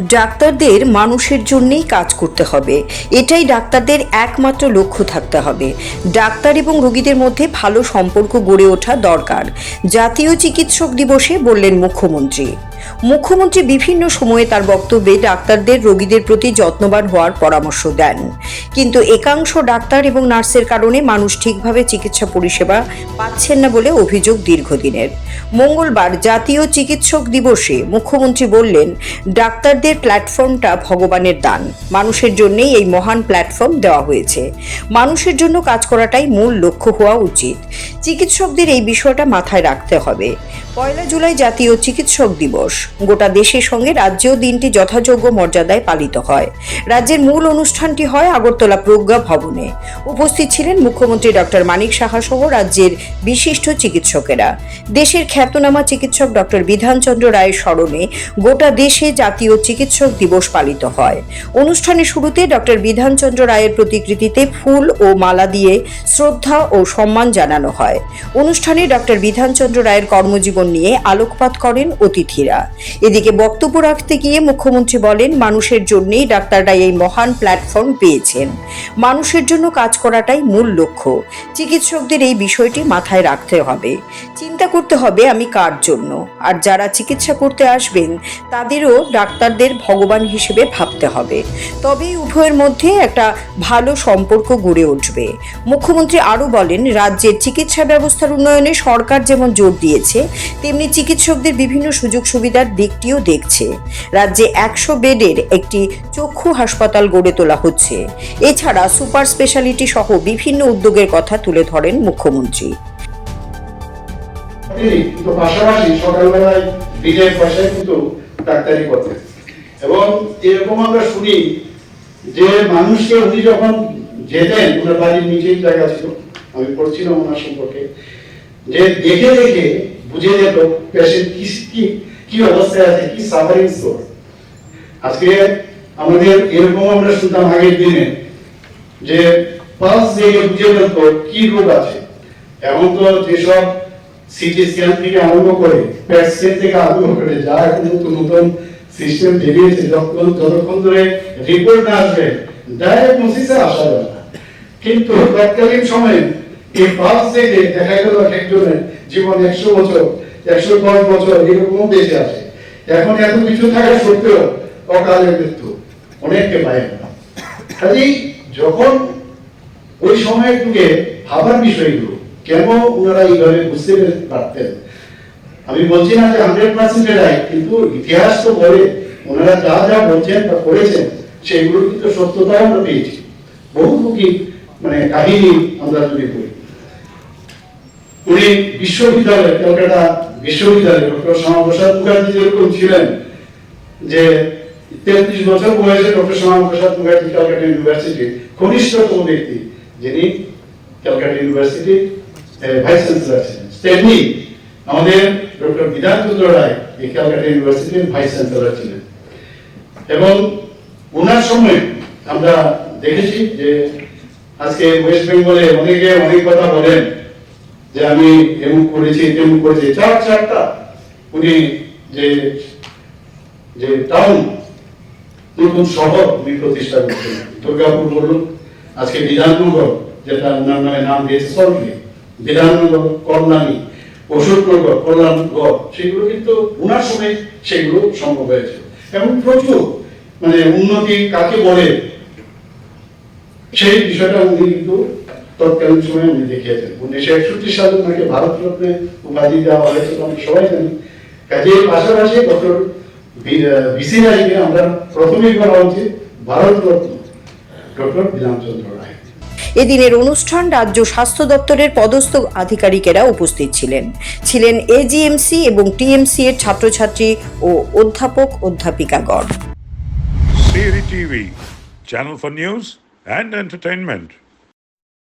ডাক্তারদের মানুষের জন্যেই কাজ করতে হবে। এটাই ডাক্তারদের একমাত্র লক্ষ্য থাকতে হবে। ডাক্তার এবং রোগীদের মধ্যে ভালো সম্পর্ক গড়ে ওঠা দরকার। জাতীয় চিকিৎসক দিবসে বললেন মুখ্যমন্ত্রী। মুখ্যমন্ত্রী বিভিন্ন সময়ে তার বক্তব্যে ডাক্তারদের রোগীদের প্রতি যত্নবান হওয়ার পরামর্শ দেন। কিন্তু একাংশ ডাক্তার এবং নার্সের কারণে মানুষ ঠিকভাবে চিকিৎসা পরিষেবা পাচ্ছেন না বলে অভিযোগ দীর্ঘদিনের। মঙ্গলবার জাতীয় চিকিৎসক দিবসে মুখ্যমন্ত্রী বললেন, ডাক্তারদের প্ল্যাটফর্মটা ভগবানের দান। মানুষের জন্যেই এই মহান প্ল্যাটফর্ম দেওয়া হয়েছে। মানুষের জন্য কাজ করাটাই মূল লক্ষ্য হওয়া উচিত। চিকিৎসকদের এই বিষয়টা মাথায় রাখতে হবে। পয়লা জুলাই জাতীয় চিকিৎসক দিবস। গোটা দেশের সঙ্গে রাজ্যেও দিনটি যথাযোগ্য মর্যাদায় পালিত হয়। রাজ্যের মূল অনুষ্ঠানটি হয় আগরতলা প্রজ্ঞা ভবনে। উপস্থিত ছিলেন মুখ্যমন্ত্রী ডক্টর মানিক সাহা সহ রাজ্যের বিশিষ্ট চিকিৎসকেরা। দেশের খ্যাতনামা চিকিৎসক ডক্টর বিধানচন্দ্র রায়ের স্মরণে গোটা দেশে জাতীয় চিকিৎসক দিবস পালিত হয়। অনুষ্ঠানের শুরুতে ডক্টর বিধানচন্দ্র রায়ের প্রতিকৃতিতে ফুল ও মালা দিয়ে শ্রদ্ধা ও সম্মান জানানো হয়। অনুষ্ঠানে ডক্টর বিধানচন্দ্র রায়ের কর্মজীবন নিয়ে আলোকপাত করেন অতিথিরা। এদিকে বক্তব্য রাখতে গিয়ে মুখ্যমন্ত্রী বলেন, মানুষের জন্যই ডাক্তাররা এই মহান প্ল্যাটফর্ম পেয়েছেন। মানুষের জন্য কাজ করাটাই মূল লক্ষ্য। চিকিৎসকদের এই বিষয়টি মাথায় রাখতে হবে। চিন্তা করতে হবে আমি কার জন্য। আর যারা চিকিৎসা করতে আসবেন, তাদেরও ডাক্তারদের ভগবান হিসেবে ভাবতে হবে। তবেই উভয়ের মধ্যে একটা ভালো সম্পর্ক গড়ে উঠবে। মুখ্যমন্ত্রী আরও বলেন, রাজ্যের চিকিৎসা ব্যবস্থার উন্নয়নে সরকার যেমন জোর দিয়েছে, তেমনি চিকিৎসকদের বিভিন্ন সুযোগ সুবিধার দিকটিও দেখছে। রাজ্যে একশো বেডের একটি চক্ষু হাসপাতাল গড়ে তোলা হচ্ছে। এছাড়া সুপার স্পেশালিটি সহ বিভিন্ন উদ্যোগের কথা তুলে ধরেন মুখ্যমন্ত্রী। পাশাপাশি সকালবেলায় পয়সায় কিন্তু ডাক্তারি করতেন। এবং এরকম আমরা শুনি যে মানুষকে উনি যখন যেতেন, ওনার বাড়ির নিচেই জায়গা ছিল, আমি পড়ছিলাম ওনার সম্পর্কে, যে দেখে দেখে বুঝে যেত পেশেন্ট কি কি অবস্থায় আছে, কি সাফারিং আজকে আমাদের এরকম আমরা শুনতাম আগের দিনে যে পালস দিয়ে বুঝে ফেলতো কি রোগ আছে? এখন তো যেসব সিটি স্ক্যান থেকে আরম্ভ করে স্ক্যান থেকে আরম্ভ করে যা এখন নতুন নতুন সিস্টেম বেরিয়েছে যতক্ষণ যতক্ষণ ধরে রিপোর্ট না আসবে ডায়াগনোসিসে আসা যাবে না। কিন্তু তৎকালীন সময়ে এই পালস থেকে দেখা গেল একজনের জীবন একশো বছর একশো দশ বছর আছে। এখন এত কিছু থাকা সত্ত্বেও অকালে মৃত্যু, অনেককে পায় না। কাজেই যখন ওই সময়টুকে ভাবার বিষয়গুলো, কেন ওনারা এইভাবে বুঝতে পারতেন? আমি বলছি না যে হান্ড্রেড পার্সেন্ট রাইট কিন্তু ইতিহাস তো বলে, ওনারা যা যা বলছেন বা করেছেন, সেগুলো কিন্তু সত্যতাও আমরা পেয়েছি। বহুমুখী মানে কাহিনী আমরা যদি করি উনি বিশ্ববিদ্যালয় কলকাতা বিশ্ববিদ্যালয়ে ডক্টর শ্যামাপ্রসাদ মুখার্জি যেরকম ছিলেন, যে তেত্রিশ বছর বয়সে ডক্টর শ্যামাপ্রসাদ মুখার্জি ক্যালকাটা ইউনিভার্সিটির ঘনিষ্ঠতম ব্যক্তি, যিনি ক্যালকাটা ইউনিভার্সিটির ভাইস চ্যান্সেলর ছিলেন। তেমনি আমাদের ডক্টর বিধানচন্দ্র রায় এই ক্যালকাটা ইউনিভার্সিটির ভাইস চ্যান্সেলর ছিলেন। এবং ওনার সময় আমরা দেখেছি যে আজকে ওয়েস্ট বেঙ্গলে অনেকে অনেক কথা বলেন যে আমি এমুক করেছি তেমুক করেছি। চার, চারটা। উনি যে যে টাউন নতুন শহর উনি প্রতিষ্ঠা করেছেন। দুর্গাপুর বলুন, আজকে বিধাননগর, যেটা ওনার নামে নাম দিয়েছে সরকারি, বিধাননগর, কল্যাণী, অশোকনগর, কল্যাণগড়, সেগুলো কিন্তু ওনার সময় সেগুলো সম্ভব হয়েছে। এবং প্রচুর মানে উন্নতি কাকে বলে, সেই বিষয়টা উনি কিন্তু তৎকালীন সময় উনি দেখিয়েছেন। উনিশশো একষট্টি সালে ওনাকে ভারত রত্নে উপাধি দেওয়া হয়েছিল আমরা সবাই জানি। কাজে এর পাশাপাশি ডক্টর বিসি রায়কে আমরা প্রথমেই করা উচিত ভারত রত্ন ডক্টর বিধানচন্দ্র রায়। এদিনের অনুষ্ঠান রাজ্য স্বাস্থ্য দপ্তরের পদস্থ আধিকারিকেরা উপস্থিত ছিলেন। ছিলেন এজিএমসি এবং টিএমসি এর ছাত্রছাত্রী ও অধ্যাপক অধ্যাপিকাগণ channel for news and entertainment.